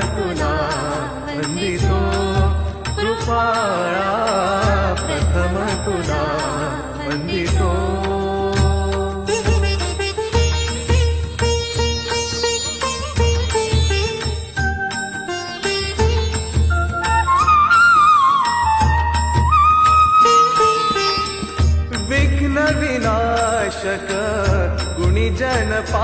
तुला वंदितो. कृपाळा प्रथम तुला वंदितो. विघ्न विनाशक गुणीजन